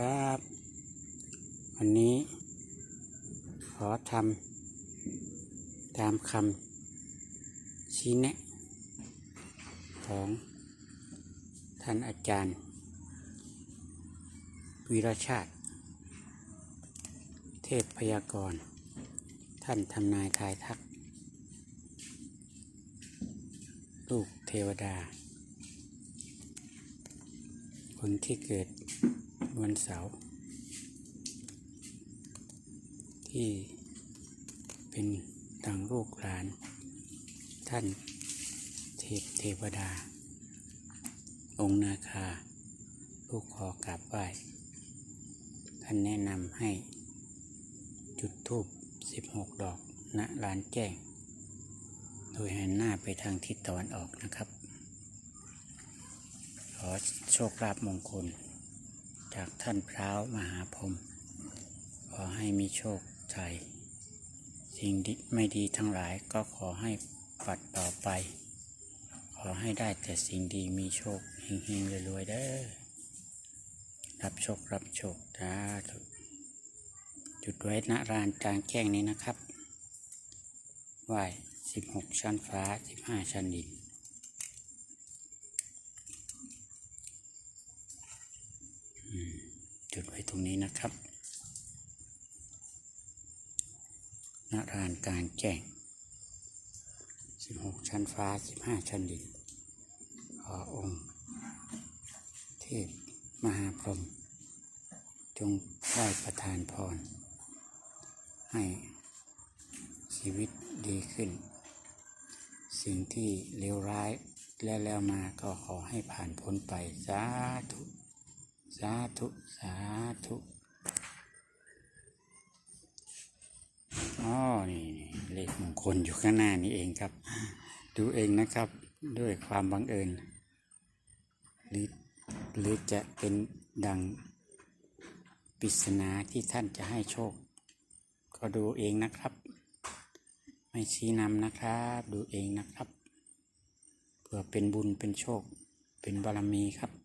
ครับ วันนี้ขอทำตามคำชี้แนะ ของท่านอาจารย์วีรชาติ เทพพยากร ท่านทำนายทายทัก ลูกเทวดา คนที่เกิดวันเสาร์ที่เป็นดังลูกหลาน ท่านเทพเทวดา องค์นาคา ลูกขอกราบไหว้ท่านแนะนำให้ จุดธูป16 ดอกณลานแจ้ง โดยหันหน้าไปทางทิศตะวันออกนะครับ อโชคลาภมงคล จากท่านพร้าวมหาพรมขอให้มีโชคชัยสิ่งดีไม่ดีทั้งหลายก็ขอให้ปัดเป่าไป ขอให้ได้แต่สิ่งดีมีโชคเฮงๆรวยๆเด้อรับโชครับโชคสาจุดไว้ณรานกลางแจ้งนี้นะครับไหว้16 ชั้นฟ้า 15 ชั้นดิน รงนี้นะครับณรานกลางแจ้ง 16 ชั้นฟ้า 15 ชั้นดินขอองค์ เทพมหาพรหมจงได้ประทานพร ให้ชีวิตดีขึ้น สิ่งที่เลวร้ายแล้วแล้วมาก็ขอให้ผ่านพ้นไปสาธุ สาธุ สาธุอ๋อนี่เลขมงคลอยู่ข้างหน้านี่เองครับ ดูเองนะครับด้วยความบังเอิญหรือหรือจะเป็นดังปริศนาที่ท่านจะให้โชค ก็ดูเองนะครับ ไม่ชี้นำนะครับ ดูเองนะครับเพื่อเป็นบุญเป็นโชค เป็นบารมีครับ